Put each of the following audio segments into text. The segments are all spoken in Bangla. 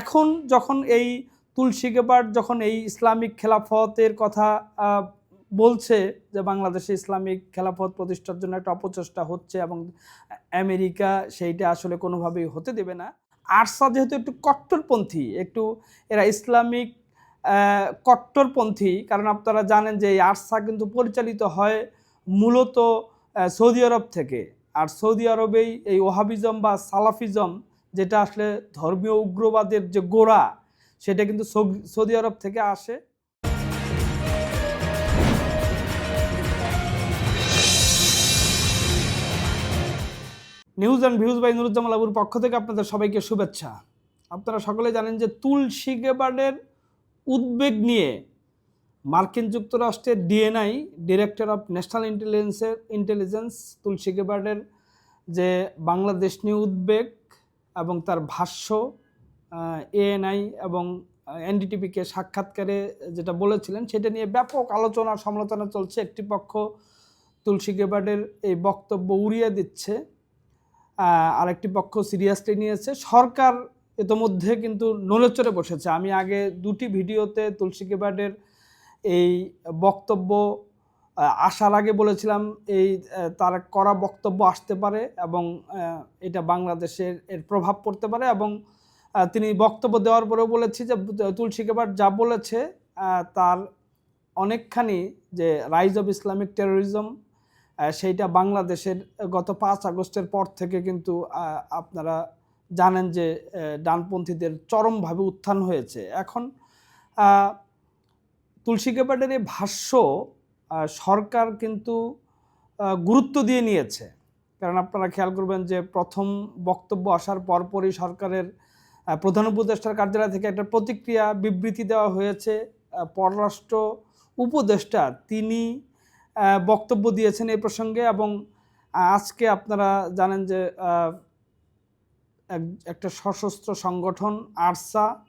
এখন যখন এই তুলসী গেবার্ড যখন এই ইসলামিক খেলাফতের কথা বলছে যে বাংলাদেশে ইসলামিক খেলাফত প্রতিষ্ঠার জন্য একটা অপচেষ্টা হচ্ছে এবং আমেরিকা সেইটা আসলে কোনোভাবেই হতে দেবে না। আরসা যেহেতু একটু কট্টরপন্থী, একটু এরা ইসলামিক কট্টরপন্থী, কারণ আপনারা জানেন যে এই আরসা কিন্তু পরিচালিত হয় মূলত সৌদি আরব থেকে। আর সৌদি আরবেই এই ওহাবিজম বা সালাফিজম যেটা আসলে ধর্মীয় উগ্রবাদের যে গোড়া, সেটা কিন্তু সৌদি আরব থেকে আসে। News and views by Nuruzzaman আবুর পক্ষ থেকে আপনাদের সবাইকে শুভেচ্ছা। আপনারা সকলে জানেন যে তুলসী গেবার্ডের উদ্বেগ নিয়ে মার্কিন যুক্তরাষ্ট্রের ডিএনআই, ডিরেক্টর অফ ন্যাশনাল ইন্টেলিজেন্সের, ইন্টেলিজেন্স, তুলসী গেবার্ডের যে বাংলাদেশ নিয়ে উদ্বেগ এবং তার ভাষ্য এএনআই এবং এনডিটিভিকে সাক্ষাৎকারে যেটা বলেছিলেন, সেটা নিয়ে ব্যাপক আলোচনা সমালোচনা চলছে। একটি পক্ষ তুলসী গেবার্ডের এই বক্তব্য উড়িয়ে দিচ্ছে আরেকটি পক্ষ সিরিয়াসলি নিয়েছে। সরকার ইতোমধ্যে কিন্তু নড়েচড়ে বসেছে। আমি আগে দুটি ভিডিওতে তুলসী গেবার্ডের এই বক্তব্য আসার আগে বলেছিলাম এই তার করা বক্তব্য আসতে পারে এবং এটা বাংলাদেশের এর প্রভাব পড়তে পারে এবং তিনি বক্তব্য দেওয়ার পরেও বলেছি যে, তুলসী গেবার্ড যা বলেছে তার অনেকখানি যে রাইজ অফ ইসলামিক টেরোরিজম সেইটা বাংলাদেশের গত পাঁচ আগস্টের পর থেকে কিন্তু আপনারা জানেন যে ডানপন্থীদের চরমভাবে উত্থান হয়েছে। এখন তুলসী গেবার্ডের এই ভাষ্য সরকার কিন্তু গুরুত্ব দিয়ে নিয়েছে। কারণ আপনারা খেয়াল করবেন যে প্রথম বক্তব্য আসার পরপরই সরকারের প্রধান উপদেষ্টার কার্যালয় থেকে একটা প্রতিক্রিয়া, বিবৃতি দেওয়া হয়েছে। পররাষ্ট্র উপদেষ্টা তিনি বক্তব্য দিয়েছেন এই প্রসঙ্গে এবং আজকে আপনারা জানেন যে এক- একটা সশস্ত্র সংগঠন, আরসা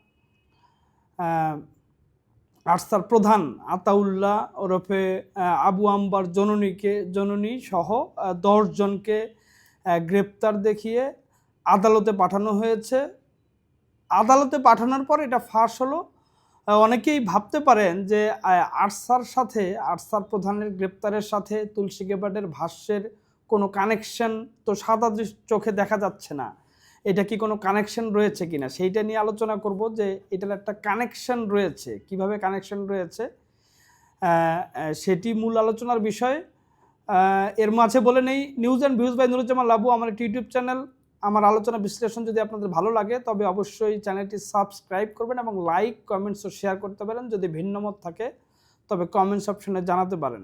আরসার প্রধান আতাউল্লাহ ওরফে আবু আম্বার জননীকে, জননী সহ দশজনকে গ্রেপ্তার দেখিয়ে আদালতে পাঠানো হয়েছে। আদালতে পাঠানোর পর এটা ফাঁস হলো। অনেকেই ভাবতে পারেন যে আরসার সাথে, আরসার প্রধানের গ্রেপ্তারের সাথে তুলসী গেবার্ডের ভাষ্যের কোনো কানেকশন তো সাদা চোখে দেখা যাচ্ছে না। এটা কি কোনো কানেকশন রয়েছে কিনা? সেইটা নিয়ে আলোচনা করব যে এটার একটা কানেকশন রয়েছে। কীভাবে কানেকশন রয়েছে? সেটি মূল আলোচনার বিষয়। এর মাঝে বলে নেই news and views by Nuruzzaman Labu, আমার একটি ইউটিউব চ্যানেল আমার আলোচনা বিশ্লেষণ যদি আপনাদের ভালো লাগে, তবে অবশ্যই চ্যানেলটি সাবস্ক্রাইব করবেন এবং লাইক কমেন্টস ও শেয়ার করতে পারেন যদি ভিন্ন মত থাকে। তবে কমেন্টস অপশনে জানাতে পারেন।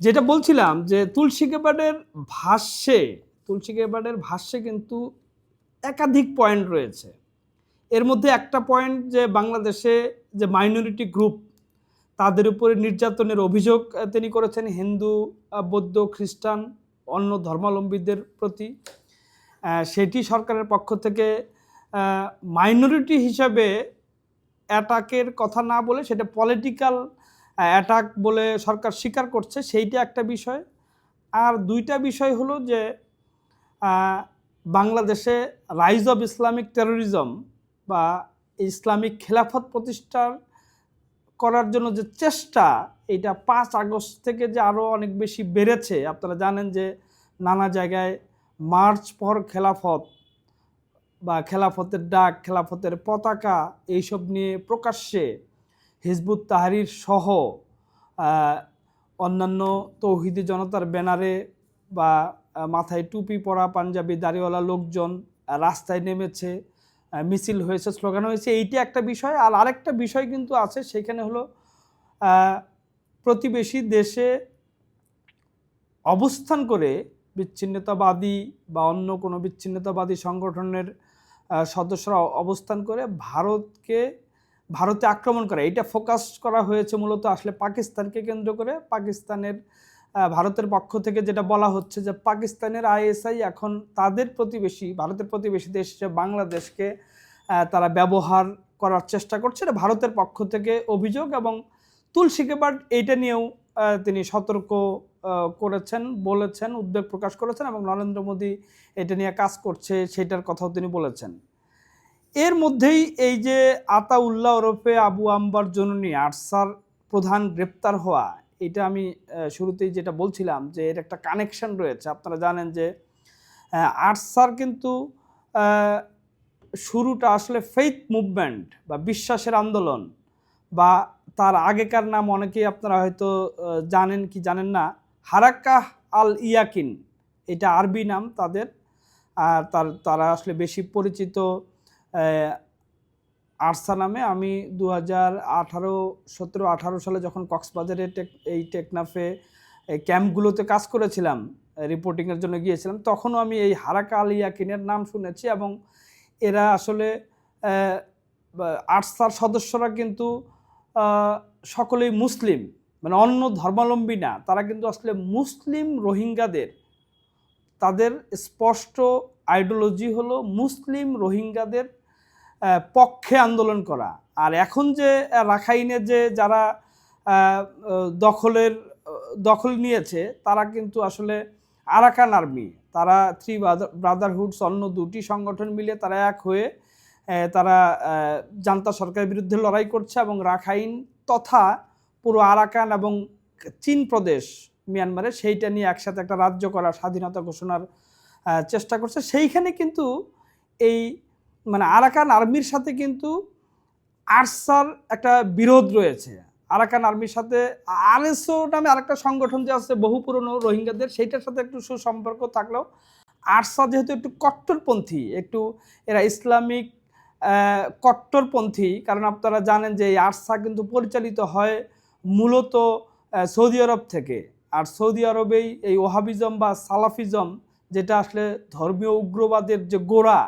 যেটা বলছিলাম যে তুলসী গেবার্ডের ভাষ্যে তুলসী গেবার্ডের ভাষ্যে কিন্তু একাধিক পয়েন্ট রয়েছে। এর মধ্যে একটা পয়েন্ট যে বাংলাদেশে যে মাইনরিটি গ্রুপ তাদের উপরে নির্যাতনের অভিযোগ তিনি করেছেন হিন্দু বৌদ্ধ, খ্রিস্টান, অন্য ধর্মাবলম্বীদের প্রতি। সেটি সরকারের পক্ষ থেকে মাইনরিটি হিসাবে অ্যাটাকের কথা না বলে সেটা পলিটিক্যাল অ্যাটাক বলে সরকার স্বীকার করছে, সেইটা একটা বিষয়। আর দুইটা বিষয় হলো যে বাংলাদেশে রাইজ অব ইসলামিক টেরোরিজম বা ইসলামিক খেলাফত প্রতিষ্ঠার করার জন্য যে চেষ্টা, এটা পাঁচ আগস্ট থেকে যে আরও অনেক বেশি বেড়েছে। আপনারা জানেন যে নানা জায়গায় মার্চ পর খেলাফত বা খেলাফতের ডাক, খেলাফতের পতাকা এইসব নিয়ে প্রকাশ্যে হিজবুত তাহারির সহ অন্যান্য তৌহিদি জনতার ব্যানারে বা মাথায় টুপি পরা পাঞ্জাবি দাড়িওয়ালা লোকজন রাস্তায় নেমেছে মিছিল হয়েছে, স্লোগান হয়েছে, এইটা একটা বিষয়। আর আরেকটা বিষয় কিন্তু আছে, সেখানে হলো প্রতিবেশী দেশে অবস্থান করে বিচ্ছিন্নতাবাদী বা অন্য কোনো বিচ্ছিন্নতাবাদী সংগঠনের সদস্যরা অবস্থান করে ভারতকে, ভারতে আক্রমণ করা। এটা ফোকাস করা হয়েছে মূলত আসলে পাকিস্তানকে কেন্দ্র করে। পাকিস্তানের ভারতের পক্ষ থেকে যেটা বলা হচ্ছে যে পাকিস্তানের আইএসআই এখন তাদের প্রতিবেশী, ভারতের প্রতিবেশী দেশ হিসেবে বাংলাদেশকে তারা ব্যবহার করার চেষ্টা করছে। এটা ভারতের পক্ষ থেকে অভিযোগ এবং তুলসী গেবার্ড এইটা নিয়েও তিনি সতর্ক করেছেন, বলেছেন, উদ্বেগ প্রকাশ করেছেন এবং নরেন্দ্র মোদী এটা নিয়ে কাজ করছে সেটার কথাও তিনি বলেছেন। এর মধ্যেই এই যে আতাউল্লাহ ওরফে আবু আম্বার জননী, আরসার প্রধান গ্রেপ্তার হওয়া এটা আমি শুরুতেই যেটা বলছিলাম যে এর একটা কানেকশন রয়েছে। আপনারা জানেন যে আহ, আরসার কিন্তু শুরুটা আসলে ফেইথ মুভমেন্ট বা বিশ্বাসের আন্দোলন বা তার আগেকার নাম অনেকেই আপনারা হয়তো জানেন কি জানেন না হারাক্কাহ আল ইয়াকিন। এটা আরবি নাম তাদের। আর তার তারা আসলে বেশি পরিচিত আরসা নামে আমি দু হাজার আঠারো, সতেরো, আঠারো সালে যখন কক্সবাজারে টেক এই টেকনাফে এই ক্যাম্পগুলোতে কাজ করেছিলাম রিপোর্টিংয়ের জন্য গিয়েছিলাম, তখনও আমি এই হারাকা আল ইয়াকিনের নাম শুনেছি এবং এরা আসলে আরসার সদস্যরা কিন্তু সকলেই মুসলিম মানে অন্য ধর্মাবলম্বী না, তারা কিন্তু আসলে মুসলিম রোহিঙ্গাদের, তাদের স্পষ্ট আইডিওলজি হলো মুসলিম রোহিঙ্গাদের পক্ষে আন্দোলন করা। আর এখন যে রাখাইনে যে যারা দখলের, দখল নিয়েছে, তারা কিন্তু আসলে আরাকান আর্মি, তারা থ্রি ব্রাদারহুডস অন্য দুটি সংগঠন মিলে তারা এক হয়ে তারা জান্তা সরকারের বিরুদ্ধে লড়াই করছে এবং রাখাইন তথা পুরো আরাকান এবং চীন প্রদেশ মিয়ানমারে সেইটা নিয়ে একসাথে একটা রাজ্য করার স্বাধীনতা ঘোষণার চেষ্টা করছে। সেইখানে কিন্তু এই মানে আরাকান আর্মির সাথে কিন্তু আরসার একটা বিরোধ রয়েছে। আরাকান আর্মির সাথে আরএসও নামে আরেকটা সংগঠন যে আছে, বহু পুরনো রোহিঙ্গাদের, সেইটার সাথে একটু সুসম্পর্ক থাকলেও আরসা যেহেতু একটু কট্টরপন্থী, একটু এরা ইসলামিক কট্টরপন্থী, কারণ আপনারা জানেন যে এই আরসা কিন্তু পরিচালিত হয় মূলত সৌদি আরব থেকে। আর সৌদি আরবেই এই ওহাবিজম বা সালাফিজম, যেটা আসলে ধর্মীয় উগ্রবাদের যে গোড়া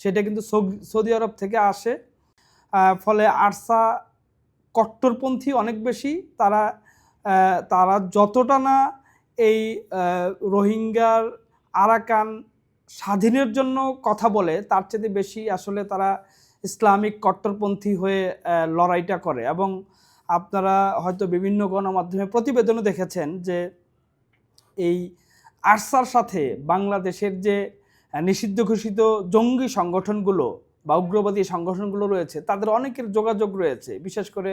সেটা কিন্তু সৌদি আরব থেকে আসে। ফলে আরসা কট্টরপন্থী অনেক বেশি। তারা তারা যতটা না এই রোহিঙ্গার আরাকান স্বাধীনের জন্য কথা বলে, তার চেয়ে বেশি আসলে তারা ইসলামিক কট্টরপন্থী হয়ে লড়াইটা করে। এবং আপনারা হয়তো বিভিন্ন গণমাধ্যমে প্রতিবেদনও দেখেছেন যে এই আরসার সাথে বাংলাদেশের যে নিষিদ্ধ ঘোষিত জঙ্গি সংগঠনগুলো বা উগ্রবাদী সংগঠনগুলো রয়েছে, তাদের অনেকের যোগাযোগ রয়েছে। বিশেষ করে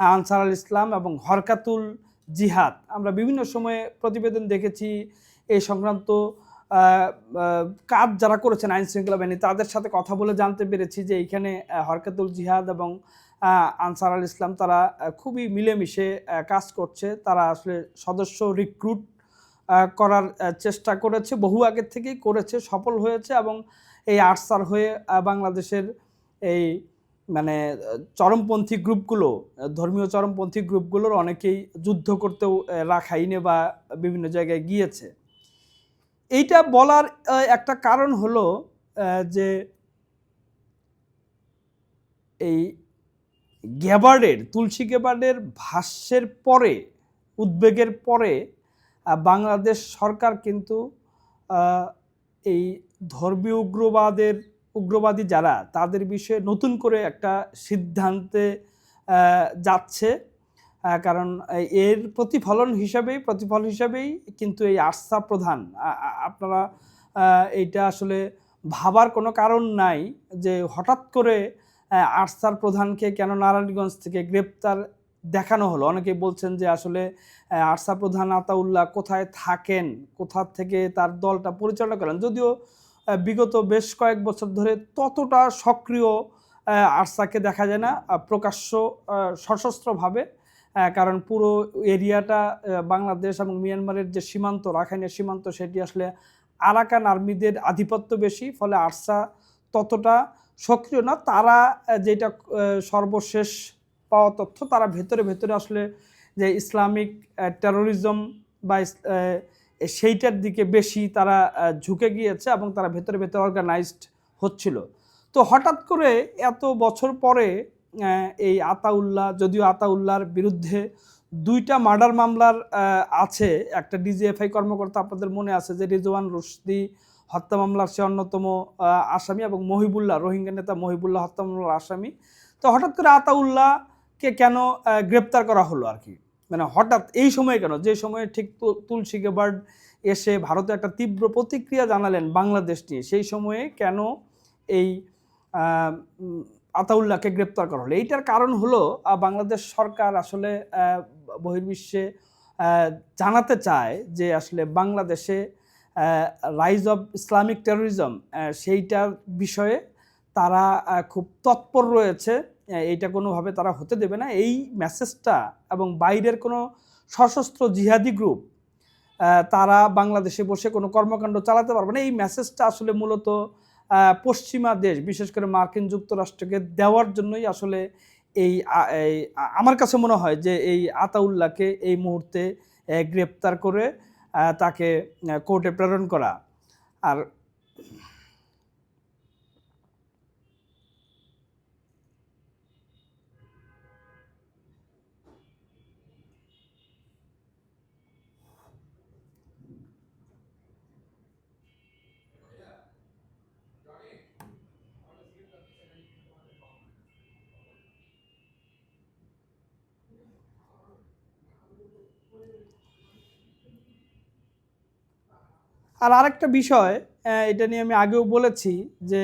আনসার আল ইসলাম এবং হরকাতুল জিহাদ। আমরা বিভিন্ন সময়ে প্রতিবেদন দেখেছি এই সংক্রান্ত কাজ যারা করেছেন আইন শৃঙ্খলা বাহিনী, তাদের সাথে কথা বলে জানতে পেরেছি যে এইখানে হরকাতুল জিহাদ এবং আনসার আল ইসলাম তারা খুবই মিলেমিশে কাজ করছে। তারা আসলে সদস্য রিক্রুট করার চেষ্টা করেছে, বহু আগের থেকেই করেছে, সফল হয়েছে এবং এই আরসার হয়ে বাংলাদেশের এই মানে চরমপন্থী গ্রুপগুলো, ধর্মীয় চরমপন্থী গ্রুপগুলোর অনেকেই যুদ্ধ করতেও রাখাইনে বা বিভিন্ন জায়গায় গিয়েছে। এইটা বলার একটা কারণ হলো যে এই গ্যাবার্ডের, তুলসী গ্যাবার্ডের ভাষ্যের পরে, উদ্বেগের পরে বাংলাদেশ সরকার কিন্তু এই ধর্মীয় উগ্রবাদের, উগ্রবাদী যারা, তাদের বিষয়ে নতুন করে একটা সিদ্ধান্তে যাচ্ছে। কারণ এর প্রতিফলন হিসাবেই, প্রতিফল হিসাবেই কিন্তু এই আস্থা প্রধান। আপনারা এইটা আসলে ভাবার কোনো কারণ নাই যে হঠাৎ করে আরসার প্রধানকে কেন নারায়ণগঞ্জ থেকে গ্রেপ্তার দেখানো হলো। অনেকে বলছেন যে আসলে আরসা প্রধান আতাউল্লাহ কোথায় থাকেন? কোথা থেকে তার দলটা পরিচালনা করেন? যদিও বিগত বেশ কয়েক বছর ধরে ততটা সক্রিয় আরসাকে দেখা যায় না প্রকাশ্য সশস্ত্রভাবে কারণ পুরো এরিয়াটা বাংলাদেশ এবং মিয়ানমারের যে সীমান্ত, রাখাইনের সীমান্ত, সেটি আসলে আরাকান আর্মিদের আধিপত্য বেশি, ফলে আরসা ততটা সক্রিয় না। তারা যেটা সর্বশেষ পাওয়া তথ্য তারা ভেতরে ভেতরে আসলে যে ইসলামিক টেরোরিজম বা সেইটার দিকে বেশি তারা ঝুঁকে গিয়েছে এবং তারা ভেতরে ভেতরে অর্গানাইজড হচ্ছিল। তো হঠাৎ করে এত বছর পরে এই আতাউল্লাহ, যদিও আতাউল্লাহর বিরুদ্ধে দুইটা মার্ডার মামলার আছে। একটা ডিজিএফআই কর্মকর্তা আপনাদের মনে আছে যে রিজওয়ান রুশদি হত্যা মামলার সে অন্যতম আসামি এবং মহিবুল্লাহ, রোহিঙ্গা নেতা মহিবুল্লাহ হত্যা মামলার আসামি। তো হঠাৎ করে আতাউল্লাহকে কেন গ্রেপ্তার করা হলো আর কি? মানে হঠাৎ এই সময়ে কেন? যে সময়ে ঠিক তুলসী গেবার্ড এসে ভারতে একটা তীব্র প্রতিক্রিয়া জানালেন বাংলাদেশ নিয়ে, সেই সময়ে কেন এই আতাউল্লাহকে গ্রেপ্তার করা হলো? এইটার কারণ হলো বাংলাদেশ সরকার আসলে বহির্বিশ্বে জানাতে চায় যে আসলে বাংলাদেশে রাইজ অফ ইসলামিক টেরোরিজম সেইটার বিষয়ে তারা খুব তৎপর রয়েছে। আহ, এইটা কোনোভাবে তারা হতে দেবে না। এই মেসেজটা এবং বাইরের কোনো সশস্ত্র জিহাদি গ্রুপ তারা বাংলাদেশে বসে কোনো কর্মকাণ্ড চালাতে পারবে না। এই মেসেজটা আসলে মূলত পশ্চিমা দেশ বিশেষ করে মার্কিন যুক্তরাষ্ট্রকে দেওয়ার জন্যই আসলে এই এই আমার কাছে মনে হয় যে এই আতাউল্লাহকে এই মুহূর্তে গ্রেপ্তার করে তাকে কোর্টে প্রেরণ করা। আর আর আরেকটা বিষয় এটা নিয়ে আমি আগেও বলেছি যে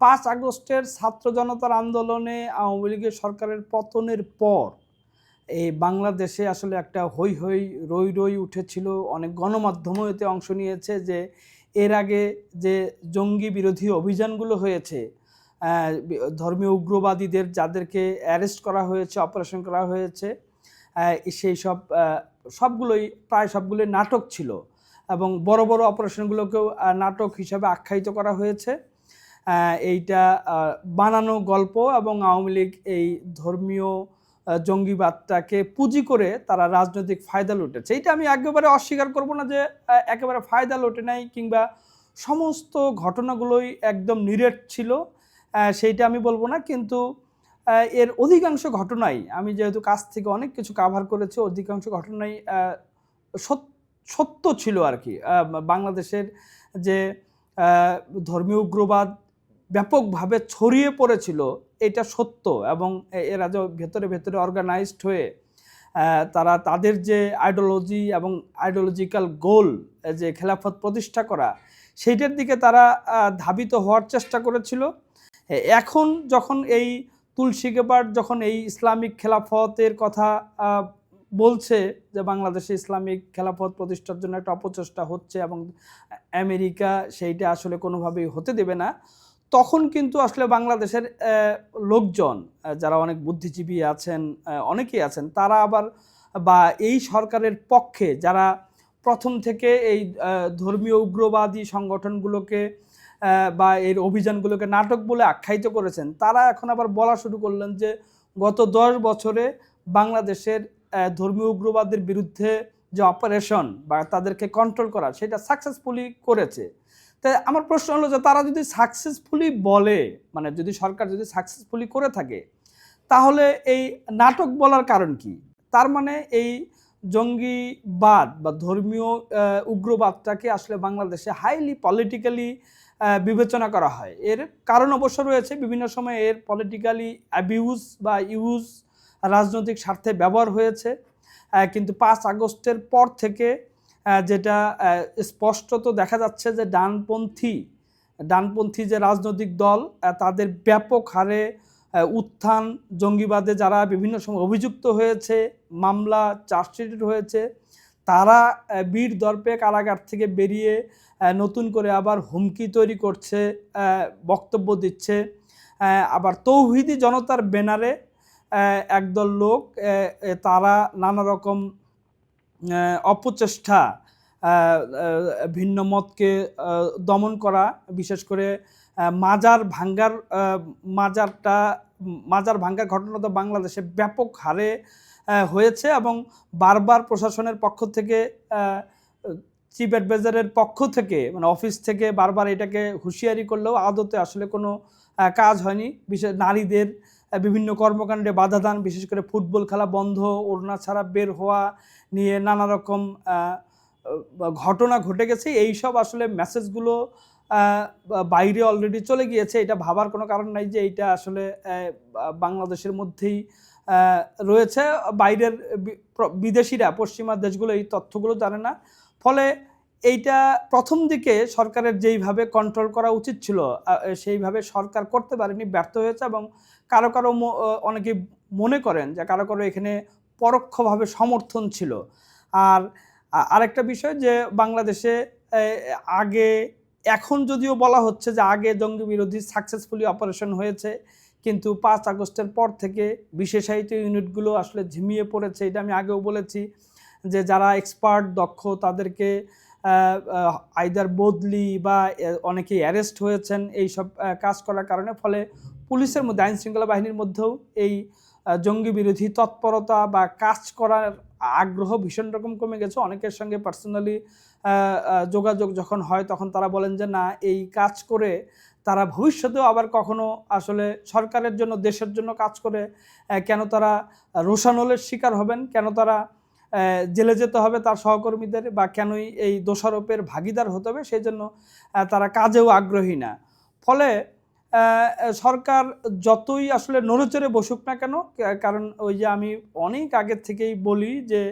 পাঁচ আগস্টের ছাত্র জনতার আন্দোলনে আওয়ামী লীগের সরকারের পতনের পর এই বাংলাদেশে আসলে একটা হই হই রই রই উঠেছিল। অনেক গণমাধ্যমও এতে অংশ নিয়েছে যে এর আগে যে জঙ্গি বিরোধী অভিযানগুলো হয়েছে ধর্মীয় উগ্রবাদীদের যাদেরকে অ্যারেস্ট করা হয়েছে, অপারেশন করা হয়েছে সেই সব সবগুলোই, প্রায় সবগুলোই নাটক ছিল এবং বড় বড় অপারেশনগুলোকেও নাটক হিসাবে আখ্যায়িত করা হয়েছে। এইটা বানানো গল্প এবং আওয়ামী লীগ এই ধর্মীয় জঙ্গিবাদটাকে পুঁজি করে তারা রাজনৈতিক ফায়দা লুটেছে। এইটা আমি একেবারে অস্বীকার করব না যে একেবারে ফায়দা লোটে নাই কিংবা সমস্ত ঘটনাগুলোই একদম নিরেট ছিল। সেইটা আমি বলব না, কিন্তু এর অধিকাংশ ঘটনাই, আমি যেহেতু কাছ থেকে অনেক কিছু কাভার করেছি, অধিকাংশ ঘটনাই সত- সত্য ছিল আর কি বাংলাদেশের যে ধর্মীয় উগ্রবাদ ব্যাপকভাবে ছড়িয়ে পড়েছিল, এটা সত্য এবং এরা যে ভেতরে ভেতরে অর্গানাইজড হয়ে তারা তাদের যে আইডিওলজি এবং আইডিওলজিক্যাল গোল যে খেলাফত প্রতিষ্ঠা করা, সেইটার দিকে তারা ধাবিত হওয়ার চেষ্টা করেছিল। এখন যখন এই তুলসী গেবার যখন এই ইসলামিক খেলাফতের কথা বলছে যে বাংলাদেশে ইসলামিক খেলাফত প্রতিষ্ঠার জন্য একটা অপচেষ্টা হচ্ছে এবং আমেরিকা সেইটা আসলে কোনোভাবেই হতে দেবে না, তখন কিন্তু আসলে বাংলাদেশের লোকজন যারা অনেক বুদ্ধিজীবী আছেন অনেকেই আছেন, তারা আবার বা এই সরকারের পক্ষে যারা প্রথম থেকে এই ধর্মীয় উগ্রবাদী সংগঠনগুলোকে বা এর অভিযানগুলোকে নাটক বলে আখ্যায়িত করেছেন, তারা এখন আবার বলা শুরু করলেন যে গত দশ বছরে বাংলাদেশের ধর্মীয় উগ্রবাদের বিরুদ্ধে যে অপারেশন বা তাদেরকে কন্ট্রোল করা, সেটা সাকসেসফুলি করেছে। তাই আমার প্রশ্ন হলো যে তারা যদি সাকসেসফুলি বলে মানে যদি সরকার যদি সাকসেসফুলি করে থাকে, তাহলে এই নাটক বলার কারণ কি? তার মানে এই জঙ্গিবাদ বা ধর্মীয় উগ্রবাদটাকে আসলে বাংলাদেশে হাইলি পলিটিক্যালি বিবেচনা করা হয়। এর কারণ অবশ্য রয়েছে, বিভিন্ন সময় এর পলিটিক্যালি অ্যাবিউজ বা ইউজ রাজনৈতিক স্বার্থে ব্যবহার হয়েছে। কিন্তু পাঁচ আগস্টের পর থেকে যেটা স্পষ্টত দেখা যাচ্ছে যে ডানপন্থী ডানপন্থী যে রাজনৈতিক দল তাদের ব্যাপক হারে উত্থান, জঙ্গিবাদে যারা বিভিন্ন সময় অভিযুক্ত হয়েছে, মামলা চার্জশিট হয়েছে তারা বীর দর্পে কারাগার থেকে বেরিয়ে নতুন করে আবার হুমকি তৈরি করছে বক্তব্য দিচ্ছে আবার তৌহিদি জনতার ব্যানারে একদল লোক তারা নানা রকম অপচেষ্টা ভিন্ন মতকে দমন করা, বিশেষ করে মাজার ভাঙ্গার মাজারটা, মাজার ভাঙ্গার ঘটনা তো বাংলাদেশে ব্যাপক হারে হয়েছে এবং বারবার প্রশাসনের পক্ষ থেকে চিফ অ্যাডভাইজারের পক্ষ থেকে মানে অফিস থেকে বারবার এটাকে হুঁশিয়ারি করলেও আদতে আসলে কোনো কাজ হয়নি। বিশেষ নারীদের বিভিন্ন কর্মকাণ্ডে বাধা দান, বিশেষ করে ফুটবল খেলা বন্ধ, ওড়না ছাড়া বের হওয়া নিয়ে নানা রকম ঘটনা ঘটে গেছে। এই সব আসলে মেসেজগুলো বাইরে অলরেডি চলে গিয়েছে। এটা ভাবার কোনো কারণ নাই যে এইটা আসলে বাংলাদেশের মধ্যেই রয়েছে। বাইরের বিদেশিরা, পশ্চিমা দেশগুলো এই তথ্যগুলো জানে না। ফলে এইটা প্রথম দিকে সরকারের যেইভাবে কন্ট্রোল করা উচিত ছিল সেইভাবে সরকার করতে পারেনি, ব্যর্থ হয়েছে এবং কারও কারও অনেকে মনে করেন যে কারও কারও এখানে পরোক্ষভাবে সমর্থন ছিল। আর আরেকটা বিষয় যে বাংলাদেশে আগে, এখন যদিও বলা হচ্ছে যে আগে জঙ্গি বিরোধী সাকসেসফুলি অপারেশন হয়েছে, কিন্তু পাঁচ আগস্টের পর থেকে বিশেষায়িত ইউনিটগুলো আসলে ঝিমিয়ে পড়েছে, এটা আমি আগেও বলেছি। যে যারা এক্সপার্ট দক্ষ, তাদেরকে আইদার বদলি বা অনেকে অ্যারেস্ট হয়েছেন এই সব কাজ করার কারণে। ফলে পুলিশের মধ্যে আইন শৃঙ্খলা বাহিনীর মধ্যেও এই জঙ্গি বিরোধী তৎপরতা বা কাজ করার আগ্রহ ভীষণ রকম কমে গেছে। অনেকের সঙ্গে পার্সোনালি যোগাযোগ যখন হয়, তখন তারা বলেন যে, না, এই কাজ করে তারা ভবিষ্যতেও আবার কখনো আসলে সরকারের জন্য, দেশের জন্য কাজ করে কেন তারা রোশানলের শিকার হবেন? কেন তারা জেলে যেতে হবে তার সহকর্মীদের বা কেনই এই দোষারোপের ভাগিদার হতে হবে সেই জন্য তারা কাজেও আগ্রহী না। ফলে সরকার যতই আসলে নড়েচড়ে বসুক না কেন কারণ ওই যে আমি অনেক আগের থেকেই বলি যে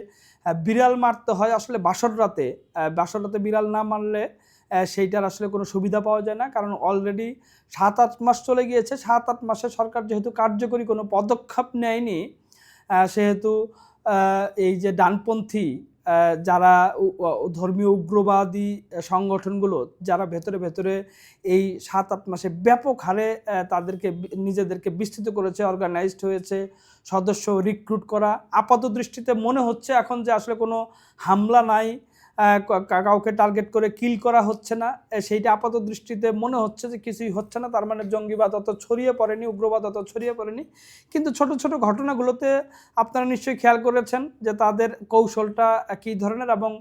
বিড়াল মারতে হয় আসলে বাসর রাতে। বাসর রাতে বিড়াল না মারলে সেইটার আসলে কোনো সুবিধা পাওয়া যায় না। কারণ অলরেডি সাত আট মাস চলে গিয়েছে। সাত আট মাসে সরকার যেহেতু কার্যকরী কোনো পদক্ষেপ নেয়নি সেহেতু এই যে ডানপন্থী যারা ধর্মীয় উগ্রবাদী সংগঠনগুলো, যারা ভেতরে ভেতরে এই সাত আট মাসে ব্যাপক হারে তাদেরকে নিজেদেরকে বিস্তৃত করেছে অর্গানাইজড হয়েছে, সদস্য রিক্রুট করা। আপাত দৃষ্টিতে মনে হচ্ছে এখন যে আসলে কোনো হামলা নাই। কাউকে টার্গেট করে কিল করা হচ্ছে না সেইটা আপাত দৃষ্টিতে মনে হচ্ছে যে কিছুই হচ্ছে না, তার মানে জঙ্গিবাদ অত ছড়িয়ে পড়েনি, উগ্রবাদ অত ছড়িয়ে পড়েনি। কিন্তু ছোট ছোট ঘটনাগুলোতে আপনারা নিশ্চয়ই খেয়াল করেছেন যে তাদের কৌশলটা কী ধরনের এবং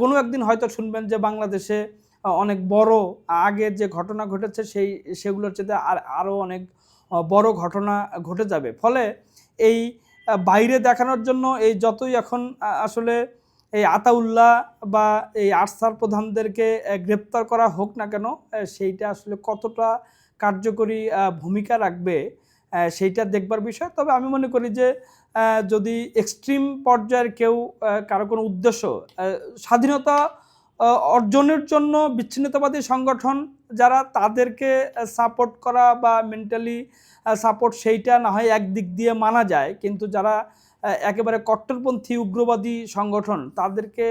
কোনো একদিন হয়তো শুনবেন যে বাংলাদেশে অনেক বড় আগের যে ঘটনা ঘটেছে সেই, সেগুলোর চেয়ে আর, আরও অনেক বড় ঘটনা ঘটে যাবে। ফলে এই বাইরে দেখানোর জন্য এই যতই এখন আসলে এই আতাউল্লাহ বা এই আরসার প্রধানদেরকে গ্রেপ্তার করা হোক না কেন সেইটা আসলে কতটা কার্যকরী ভূমিকা রাখবে সেইটা দেখবার বিষয়। তবে আমি মনে করি যে যদি এক্সট্রিম পর্যায়ের কেউ কারও কোনো উদ্দেশ্য স্বাধীনতা অর্জনের জন্য বিচ্ছিন্নতাবাদী সংগঠন যারা তাদেরকে সাপোর্ট করা বা মেন্টালি সাপোর্ট সেইটা না হয় একদিক দিয়ে মানা যায়, কিন্তু যারা একেবারে কট্টরপন্থী উগ্রবাদী সংগঠন, তাদেরকে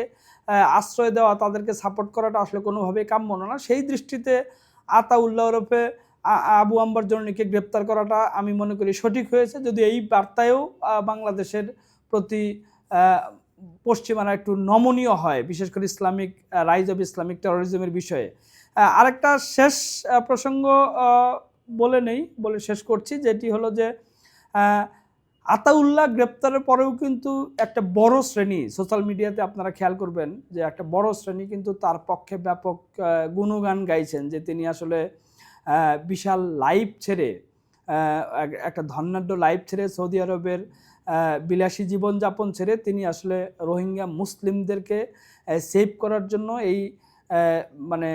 আশ্রয় দেওয়া, তাদেরকে সাপোর্ট করাটা আসলে কোনোভাবেই কাম্য না। সেই দৃষ্টিতে আতাউল্লাহ ওরফে আবু আম্বার জননীকে গ্রেপ্তার করাটা আমি মনে করি সঠিক হয়েছে। যদি এই বার্তায়ও বাংলাদেশের প্রতি পশ্চিমারা একটু নমনীয় হয়, বিশেষ করে ইসলামিক রাইজ অব ইসলামিক টেরোরিজমের বিষয়ে। আরেকটা শেষ প্রসঙ্গ বলে নেই, বলে শেষ করছি, যেটি হলো যে আতাউল্লাহ গ্রেপ্তারের পরেও কিন্তু একটা বড় শ্রেণি সোশ্যাল মিডিয়াতে আপনারা খেয়াল করবেন যে একটা বড় শ্রেণি কিন্তু তার পক্ষে ব্যাপক গুণগান গাইছেন যে তিনি আসলে বিশাল লাইভ ছেড়ে একটা ধনাঢ্য লাইভ ছেড়ে সৌদি আরবের বিলাসী জীবনযাপন ছেড়ে তিনি আসলে রোহিঙ্গা মুসলিমদেরকে সেভ করার জন্য এই মানে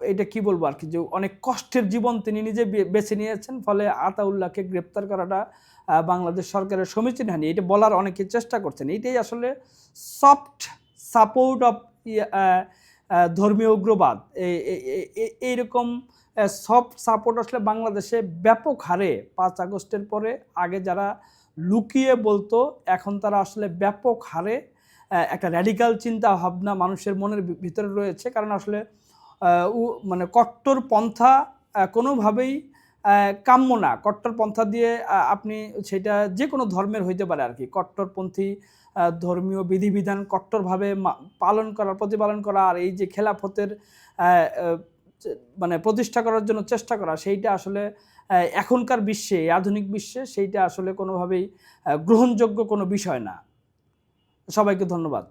এটা কি বলব আর কি? যে অনেক কষ্টের জীবন তিনি নিজে বেছে নিয়েছেন, ফলে আতাউল্লাহকে গ্রেপ্তার করাটা বাংলাদেশ সরকারের সমীচীন হয়নি এটা বলার অনেকে চেষ্টা করছেন। এটাই আসলে সফট সাপোর্ট অফ ধর্মীয় উগ্রবাদ। এই- এই- এই- এই- এইরকম সফট সাপোর্ট আসলে বাংলাদেশে ব্যাপক হারে পাঁচ আগস্টের পরে আগে যারা লুকিয়ে বলতো, এখন তারা আসলে ব্যাপক হারে একটা র্যাডিক্যাল চিন্তা ভাবনা মানুষের মনের ভিতরে রয়েছে। কারণ আসলে মানে কট্টর পন্থা কোনোভাবেই কাম্য না। কট্টর পন্থা দিয়ে আপনি সেটা যে কোনো ধর্মের হইতে পারে আর কি। কট্টরপন্থী ধর্মীয় বিধিবিধান কট্টরভাবে পালন করা প্রতিপালন করা আর এই যে খেলাফতের মানে প্রতিষ্ঠা করার জন্য চেষ্টা করা, সেইটা আসলে এখনকার বিশ্বে আধুনিক বিশ্বে, সেইটা আসলে কোনোভাবেই গ্রহণযোগ্য কোনো বিষয় না। সবাইকে ধন্যবাদ।